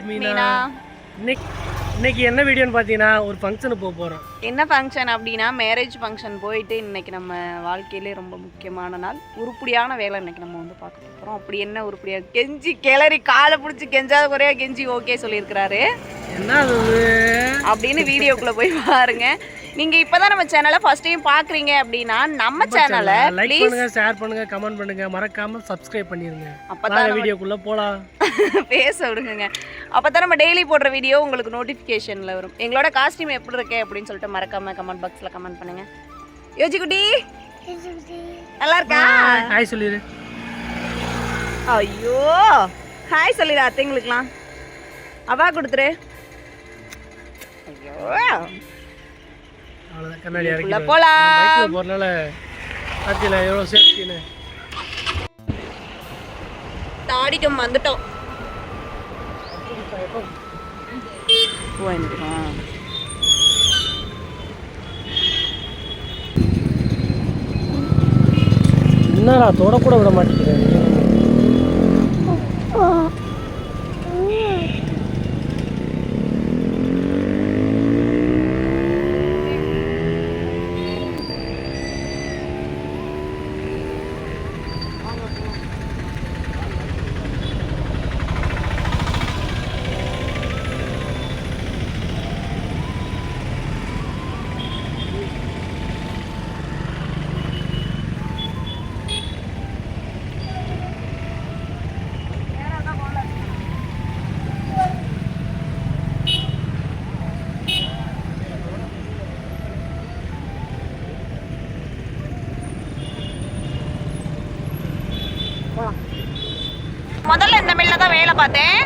இன்னைக்கு இன்னைக்கு என்ன வீடியோன்னு பார்த்தீங்கன்னா ஒரு ஃபங்க்ஷனுக்கு போக போகிறோம் என்ன ஃபங்க்ஷன் அப்படின்னா மேரேஜ் ஃபங்க்ஷன் போயிட்டு இன்னைக்கு நம்ம வாழ்க்கையிலே ரொம்ப முக்கியமான நாள். உருப்படியான வேலை இன்னைக்கு நம்ம வந்து பார்க்க போகிறோம் அப்படி என்ன உருப்படியா? கெஞ்சி கிளறி காலை பிடிச்சி கெஞ்சாத குறையா கெஞ்சி ஓகே சொல்லியிருக்கிறாரு. என்ன அது? அப்படின்னு வீடியோக்குள்ளே போய் பாருங்க. நீங்கள் இப்போ தான் நம்ம சேனலை ஃபஸ்ட் டைம் பார்க்குறீங்க அப்படின்னா நம்ம சேனலை லைக் பண்ணுங்க ஷேர் பண்ணுங்க கமெண்ட் பண்ணுங்க. மறக்காம சப்ஸ்கிரைப் பண்ணிருங்க. அப்போ வாங்க வீடியோக்குள்ள போலாம். பேச விடுங்க அப்போ தான் நம்ம டெய்லி போடுற வீடியோ உங்களுக்கு நோட்டிஃபிகேஷனில் வரும். எங்களோட காஸ்டியூம் எப்படி இருக்கே அப்படின்னு சொல்லிட்டு மறக்காம கமெண்ட் பாக்ஸில் கமெண்ட் பண்ணுங்க. யோஜி குட்டி நல்லா இருக்கா? ஹாய் சொல்லிடு ஐயோ ஹாய் சொல்லிடு அத்தைங்களுக்குலாம் அவா கொடுத்துரு. ஐயோ. அவ்வளோதான் கண்ணாடி இறக்கி போலாம். பைக்கில் போகிறனால பார்த்தில எவ்வளோ சேஃப்டின்னு தாடிட்டும் வந்துட்டோம். போயிருக்கா என்னடா தொடக்கூட விட மாட்டேங்கிறேன் முதல்ல தான் வேலை பார்த்தேன்.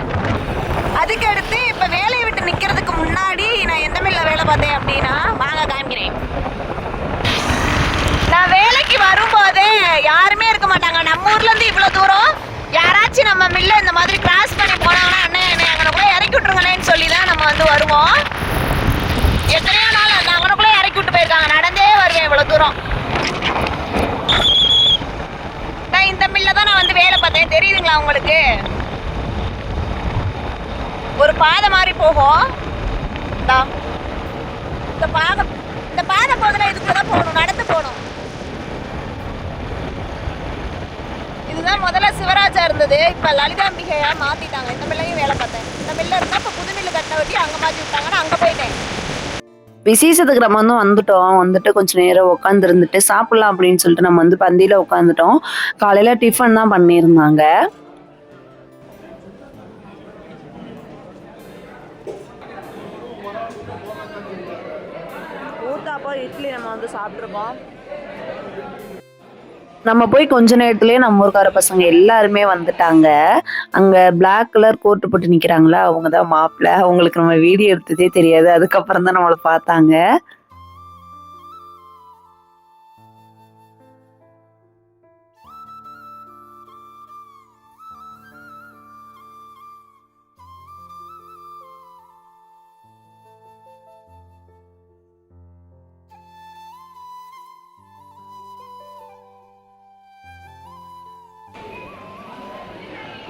அதுக்கு அடுத்து இப்போ வேலையை விட்டு நிற்கிறதுக்கு முன்னாடி நான் எந்த மில்ல வேலை பார்த்தேன் அப்படின்னா வாங்க காமிக்கிறேன் நான் வேலைக்கு வரும்போதே யாருமே இருக்க மாட்டாங்க. நம்ம ஊர்ல இருந்து இவ்வளோ தூரம் யாராச்சும் நம்ம மில்ல இந்த மாதிரி கிராஸ் பண்ணி போனாங்கன்னா அண்ணே என்னை அங்கனக்குள்ளே இறக்கி விட்ருங்களேன்னு சொல்லி தான் நம்ம வந்து வருவோம். எத்தனையோ நாள் அந்த அங்கனக்குள்ளே இறக்கி விட்டு போயிருக்காங்க. நடந்தே வருவேன் இவ்வளோ தூரம். நான் இந்த மில்ல தான் நான் வந்து வேலை பார்த்தேன். தெரியுதுங்களா உங்களுக்கு? ஒரு பாதை மாதிரி போகும் இந்த. பாதை இந்த பாதை போகுதுல இதுக்குள்ள தான் போகணும் நடந்து போகணும். இதுதான் முதல்ல சிவராஜா இருந்தது. இப்ப லலிதாம்பிகையா மாத்திட்டாங்க. இந்த மில்லையும் வேலை பார்த்தேன். இந்த மில்ல இருந்தா இப்ப புது மில்லு கட்ட வட்டி அங்க மாத்தி விட்டாங்கன்னா அங்க போயிட்டேன். விசேஷத்துக்கு நம்ம வந்து வந்துட்டோம். வந்துட்டு கொஞ்சம் நேரம் உட்காந்துருந்துட்டு சாப்பிடலாம் அப்படின்னு சொல்லிட்டு நம்ம வந்து பந்தியில உட்காந்துட்டோம் காலையில டிஃபன் தான் பண்ணியிருந்தாங்க. இட்லி நம்ம வந்து சாப்பிட்ருக்கோம் நம்ம போய் கொஞ்ச நேரத்துலயே நம்ம ஊருக்கார பசங்க எல்லாருமே வந்துட்டாங்க. அங்க பிளாக் கலர் கோட்டு போட்டு நிக்கிறாங்களா? அவங்க தான் மாப்பிள்ள அவங்களுக்கு நம்ம வீடியோ எடுத்ததே தெரியாது. அதுக்கப்புறம் தான் நம்மளை பார்த்தாங்க.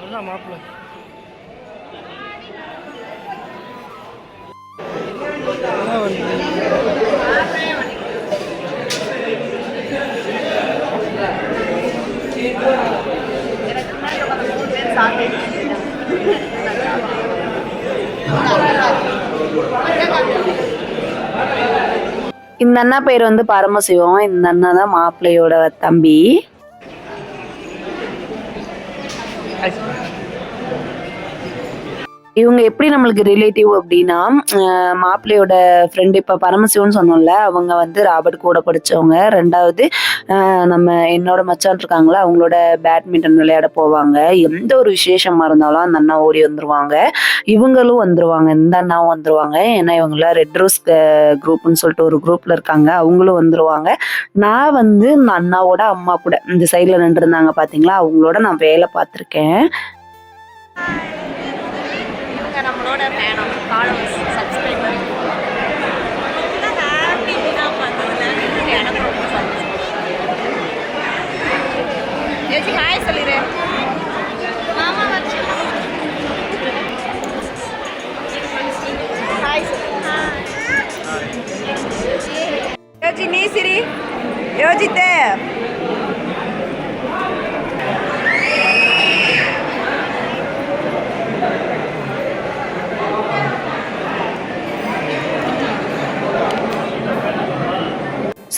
அதுதான் மாப்பிள்ள. இந்த அண்ணா பேர் வந்து பரமசிவம். இந்த அண்ணா தான் மாப்பிள்ளையோட தம்பி. இவங்க எப்படி நம்மளுக்கு ரிலேட்டிவ் அப்படின்னா மாப்பிள்ளையோட ஃப்ரெண்டு இப்போ பரமசிவம்னு சொன்னோம்ல அவங்க வந்து ராபர்ட் கூட படிச்சவங்க. ரெண்டாவது நம்ம என்னோட மச்சான் இருக்காங்களா அவங்களோட பேட்மிண்டன் விளையாட போவாங்க. எந்த ஒரு விசேஷமாக இருந்தாலும் அந்த அண்ணா ஓடி வந்துருவாங்க. இவங்களும் வந்துருவாங்க இந்த அண்ணாவும் வந்துருவாங்க. ஏன்னா இவங்களாம் ரெட் ரோஸ் குரூப்னு சொல்லிட்டு ஒரு குரூப்பில் இருக்காங்க. அவங்களும் வந்துருவாங்க. நான் வந்து இந்த அண்ணாவோட அம்மா கூட இந்த சைடில் நின்றுருந்தாங்க பார்த்தீங்களா அவங்களோட நான் வேலை பார்த்துருக்கேன். இவங்க நம்மளோட ஃபேனம் ஃபாலோவர்ஸ் சப்ஸ்கிரைப்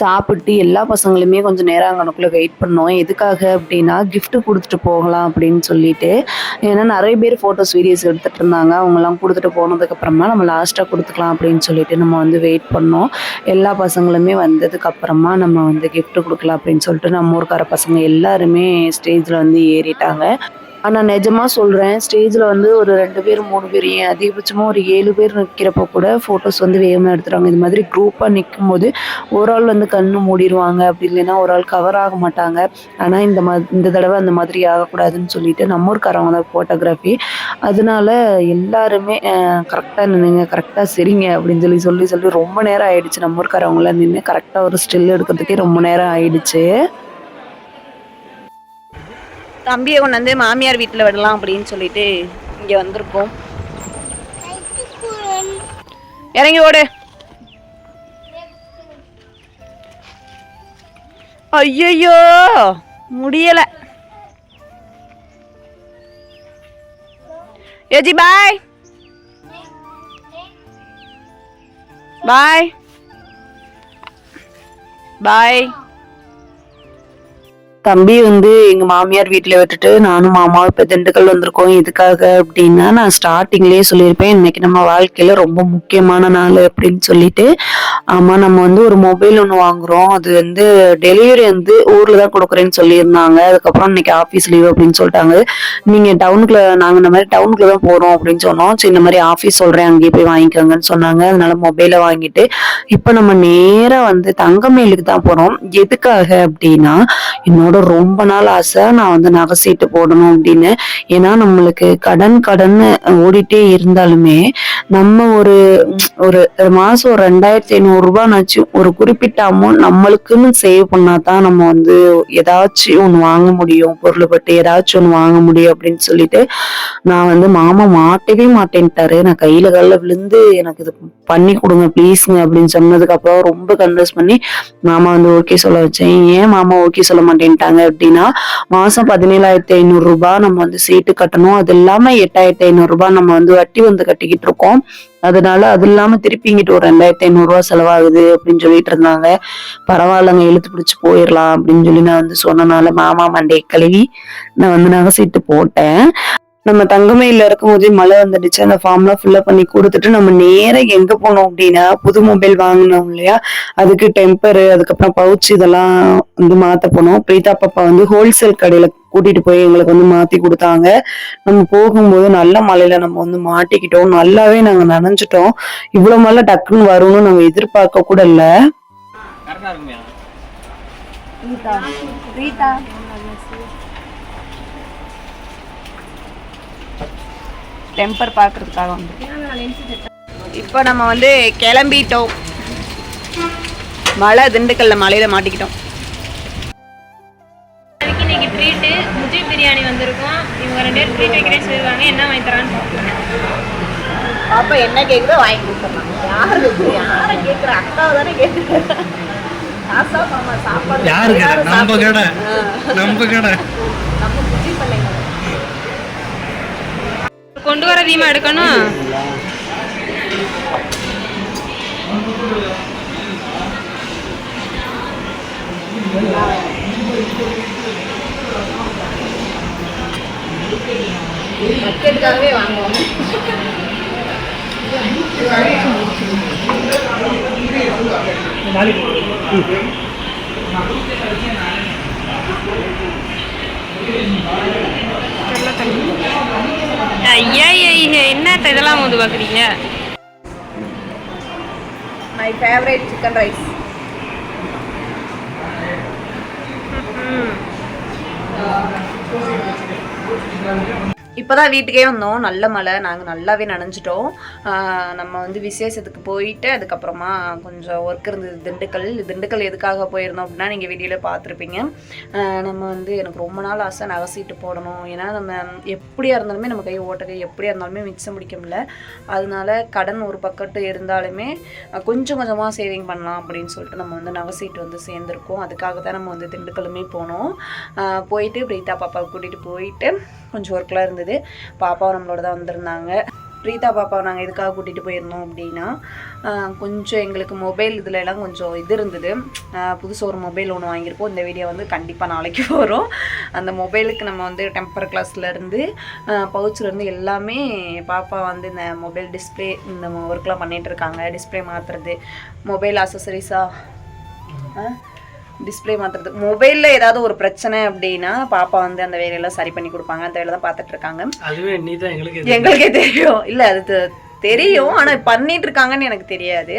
சாப்பிட்டு எல்லா பசங்களுமே கொஞ்சம் நேரம் அங்கனக்குள்ளே வெயிட் பண்ணோம். எதுக்காக அப்படின்னா கிஃப்ட்டு கொடுத்துட்டு போகலாம் அப்படின்னு சொல்லிட்டு. ஏன்னா நிறைய பேர் ஃபோட்டோஸ் வீடியோஸ் எடுத்துகிட்டு இருந்தாங்க. அவங்கெல்லாம் கொடுத்துட்டு போனதுக்கப்புறமா நம்ம லாஸ்ட்டாக கொடுத்துக்கலாம் அப்படின்னு சொல்லிட்டு நம்ம வந்து வெயிட் பண்ணோம். எல்லா பசங்களுமே வந்ததுக்கப்புறமா நம்ம வந்து கிஃப்ட்டு கொடுக்கலாம் அப்படின்னு சொல்லிட்டு நம்ம ஊருக்கார பசங்க எல்லாருமே ஸ்டேஜில் வந்து ஏறிட்டாங்க. ஆனால் நிஜமாக சொல்கிறேன் ஸ்டேஜில் வந்து ஒரு ரெண்டு பேர் மூணு பேர் ஏன் அதிகபட்சமாக ஒரு ஏழு பேர் நிற்கிறப்போ கூட ஃபோட்டோஸ் வந்து வேகமாக எடுத்துகிறாங்க இது மாதிரி குரூப்பாக நிற்கும் போது ஒரு ஆள் வந்து கண்ணு மூடிடுவாங்க. அப்படி இல்லைன்னா ஒரு ஆள் கவர் ஆக மாட்டாங்க. ஆனால் இந்த மா இந்த தடவை அந்த மாதிரி ஆகக்கூடாதுன்னு சொல்லிட்டு நம்ம ஊருக்காரவங்க தான் ஃபோட்டோகிராஃபி அதனால எல்லாருமே கரெக்டாக நின்றுங்க கரெக்டாக சரிங்க அப்படின்னு சொல்லி சொல்லி சொல்லி ரொம்ப நேரம் ஆயிடுச்சு. நம்ம ஊருக்காரவங்களாம் நின்று கரெக்டாக ஒரு ஸ்டில் எடுக்கிறதுக்கே ரொம்ப நேரம் ஆயிடுச்சு. தம்பியை கொண்டு வந்து மாமியார் வீட்டில் விடலாம் அப்படின்னு சொல்லிட்டு இங்கே வந்திருக்கோம். இறங்கி ஓடு. ஐயோ முடியல. ஏஜி பாய் பாய் பாய் தம்பி வந்து எங்க மாமியார் வீட்டில் விட்டுட்டு நானும் மாமாவும் இப்போ திண்டுக்கல் வந்திருக்கோம். எதுக்காக அப்படின்னா நான் ஸ்டார்டிங்லேயே சொல்லியிருப்பேன். இன்னைக்கு நம்ம வாழ்க்கையில ரொம்ப முக்கியமான நாள் அப்படின்னு சொல்லிட்டு. ஆமா நம்ம வந்து ஒரு மொபைல் ஒன்று வாங்குறோம். அது வந்து டெலிவரி வந்து ஊர்ல தான் கொடுக்குறேன்னு சொல்லியிருந்தாங்க. அதுக்கப்புறம் இன்னைக்கு ஆஃபீஸ் லீவ் அப்படின்னு சொல்லிட்டாங்க. நீங்க டவுனுக்குள்ள நாங்க இந்த மாதிரி டவுனுக்குள்ள தான் போறோம் அப்படின்னு சொன்னோம். சரி இந்த மாதிரி ஆஃபீஸ் சொல்றேன். அங்கேயே போய் வாங்கிக்கோங்கன்னு சொன்னாங்க. அதனால மொபைலை வாங்கிட்டு இப்போ நம்ம நேரா வந்து தங்கமேலுக்கு தான் போறோம். எதுக்காக அப்படின்னா என்னோட ரொம்ப நாள் ஆசை நான் வந்து நகை சீட்டு போடணும் அப்படின்னு. ஏன்னா நம்மளுக்கு கடன் கடன் ஓடிட்டே இருந்தாலுமே நம்ம ஒரு ஒரு மாசம் ஒரு ரெண்டாயிரத்தி ஐநூறு ரூபாய்னாச்சும் ஒரு குறிப்பிட்ட அமௌண்ட் நம்மளுக்குன்னு சேவ் பண்ணாதான் நம்ம வந்து ஏதாச்சும் ஒன்று வாங்க முடியும். பொருள்பட்டு ஏதாச்சும் ஒன்று வாங்க முடியும் அப்படின்னு சொல்லிட்டு நான் வந்து மாமா மாட்டவே மாட்டேன்ட்டாரு. நான் கையில காலில் விழுந்து எனக்கு இது பண்ணி கொடுங்க ப்ளீஸுங்க அப்படின்னு சொன்னதுக்கு அப்புறம் ரொம்ப கன்வெர்ஸ் பண்ணி மாமா வந்து ஓகே சொல்ல வச்சேன். ஏன் மாமா ஓகே சொல்ல மாட்டேன்ட்டாங்க அப்படின்னா மாசம் பதினேழாயிரத்தி ஐநூறு ரூபாய் நம்ம வந்து சீட்டு கட்டணும். அது இல்லாம எட்டாயிரத்தி ஐநூறு ரூபாய் நம்ம வந்து வட்டி வந்து கட்டிக்கிட்டு இருக்கோம். அதனால அது இல்லாம திருப்பி இங்கிட்டு ஒரு ரெண்டாயிரத்தி ஐநூறு ரூபாய் செலவாகுது அப்படின்னு சொல்லிட்டு இருந்தாங்க. பரவாயில்லங்க இழுத்து பிடிச்சு போயிடலாம் அப்படின்னு சொல்லி நான் வந்து சொன்னனால மாமா மண்டே கழுவி நான் வந்து நகை சீட்டு போட்டேன். நம்ம தங்கமயில இருக்கும் போதே மழை வந்துடுச்சு. அந்த ஃபார்ம்லாம் ஃபில்அப் பண்ணி கொடுத்துட்டு நம்ம நேரா எங்க போனோம் அப்படின்னா புது மொபைல் வாங்கினோம் இல்லையா? அதுக்கு டெம்பரு அதுக்கப்புறம் பவுச் இதெல்லாம் வந்து மாத்த போனோம். பிரீதா பாப்பா வந்து ஹோல்சேல் கடையில கூட்டிட்டு போய் எங்களுக்கு வந்து மாத்தி கொடுத்தாங்க. நம்ம போகும்போது நல்ல மழையில நம்ம வந்து மாட்டிக்கிட்டோம். நல்லாவே நாங்க நனைஞ்சிட்டோம். இவ்வளவு மழை டக்குன்னு வரும்னு நாங்க எதிர்பார்க்க கூட இல்ல கரெக்டாக இருக்குமையா டெம்பர் பார்க்கறதுக்காக வந்து இப்போ நம்ம வந்து கிளம்பிட்டோம். மழை திண்டுக்கல்ல மலையில மாட்டிக்கிட்டோம். இன்னைக்கு ட்ரீட்டு முஜி பிரியாணி வந்திருக்கோம். இவங்க ரெண்டு பேரும் ட்ரீட் வைக்கிறேன்னு சொல்லிருக்காங்க என்ன வாங்கி தரான்னு பார்ப்போம். பாப்பா என்ன கேக்குதோ வாங்கி கொடுத்துடலாம். யாரு யார கேக்குற? அக்காவை தானே கேக்குற. காசா மாமா சாப்பாடு. யாரு கடை யாரு நம்ம கடை. நம்ம கடை. நம்ம பிள்ளைங்க. கொண்டு வர அதிகமாக எடுக்கணும். பக்கெட்டுக்காகவே வாங்குவோம். ஐயா என்னத்த இதெல்லாம் வந்து பார்க்குறீங்க மை ஃபேவரட் சிக்கன் ரைஸ் இப்போதான் வீட்டுக்கே வந்தோம். நல்ல மழை. நாங்கள் நல்லாவே நனைஞ்சிட்டோம். நம்ம வந்து விசேஷத்துக்கு போயிட்டு அதுக்கப்புறமா கொஞ்சம் ஒர்க் இருந்தது. திண்டுக்கல். திண்டுக்கல் எதுக்காக போயிருந்தோம் அப்படின்னா நீங்கள் வீடியோவில் பார்த்துருப்பீங்க. நம்ம வந்து எனக்கு ரொம்ப நாள் ஆசை நகை சீட்டு போடணும். ஏன்னா நம்ம எப்படியா இருந்தாலுமே நம்ம கை ஓட்டக்கை எப்படியா இருந்தாலுமே மிச்சம் முடிக்க முடியல. அதனால கடன் ஒரு பக்கத்து இருந்தாலுமே கொஞ்சம் கொஞ்சமாக சேவிங் பண்ணலாம் அப்படின்னு சொல்லிட்டு நம்ம வந்து நகை சீட்டு வந்து சேர்ந்துருக்கோம். அதுக்காக தான் நம்ம வந்து திண்டுக்கலுமே போனோம். போயிட்டு பிரீதா பாப்பாவை கூட்டிகிட்டு போயிட்டு கொஞ்சம் ஒர்க்கெலாம் இருந்தது. பாப்பாவும் நம்மளோட தான் வந்திருந்தாங்க. பிரீதா பாப்பாவை நாங்கள் எதுக்காக கூட்டிகிட்டு போயிருந்தோம் அப்படின்னா கொஞ்சம் எங்களுக்கு மொபைல் இதில் எல்லாம் கொஞ்சம் இது இருந்தது. புதுசாக ஒரு மொபைல் ஒன்று வாங்கியிருப்போம். இந்த வீடியோ வந்து கண்டிப்பாக நாளைக்கு வரும். அந்த மொபைலுக்கு நம்ம வந்து டெம்பர் கிளாஸ்லேருந்து பவுச்சிலேருந்து எல்லாமே பாப்பா வந்து இந்த மொபைல் டிஸ்ப்ளே இந்த ஒர்க்லாம் பண்ணிகிட்டு இருக்காங்க. டிஸ்ப்ளே மாற்றுறது மொபைல் அசசரிஸாக டிஸ்ப்ளே மாற்றுறது மொபைலில் ஏதாவது ஒரு பிரச்சனை அப்படின்னா பாப்பா வந்து அந்த வேலையெல்லாம் சரி பண்ணி கொடுப்பாங்க. அந்த வேலை தான் பார்த்துட்டு இருக்காங்க. அதுவே நீ தான் எங்களுக்கு எங்களுக்கே தெரியும். இல்லை அது தெரியும் ஆனால் பண்ணிட்டு இருக்காங்கன்னு எனக்கு தெரியாது.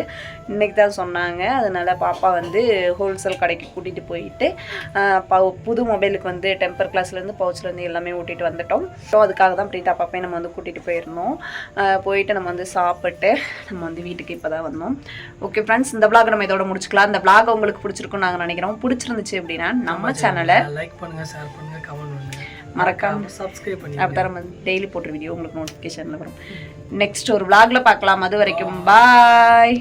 இன்னைக்கு தான் சொன்னாங்க. அதனால பாப்பா வந்து ஹோல்சேல் கடைக்கு கூட்டிகிட்டு போயிட்டு புது மொபைலுக்கு வந்து டெம்பர் கிளாஸ்லேருந்து பவுச்லேருந்து எல்லாமே ஊட்டிட்டு வந்துட்டோம். ஸோ அதுக்காக தான் பிரீதா பாப்பையும் நம்ம வந்து கூட்டிகிட்டு போயிருந்தோம். போயிட்டு நம்ம வந்து சாப்பிட்டு நம்ம வந்து வீட்டுக்கு இப்போ தான் வந்தோம். ஓகே ஃப்ரெண்ட்ஸ் இந்த vlog நம்ம இதோட முடிச்சுக்கலாம். இந்த vlog உங்களுக்கு பிடிச்சிருக்கும்னு நாங்கள் நினைக்கிறோம். பிடிச்சிருந்துச்சு அப்படின்னா நம்ம சேனலை லைக் பண்ணுங்க ஷேர் பண்ணுங்க கமெண்ட் மறக்காம சப்ஸ்கிரைப் பண்ணி அப்போ நம்ம டெய்லி போட்ட வீடியோ உங்களுக்கு நோட்டிஃபிகேஷனில் வரும். நெக்ஸ்ட் ஒரு vlogல பார்க்கலாம். அது வரைக்கும் பாய்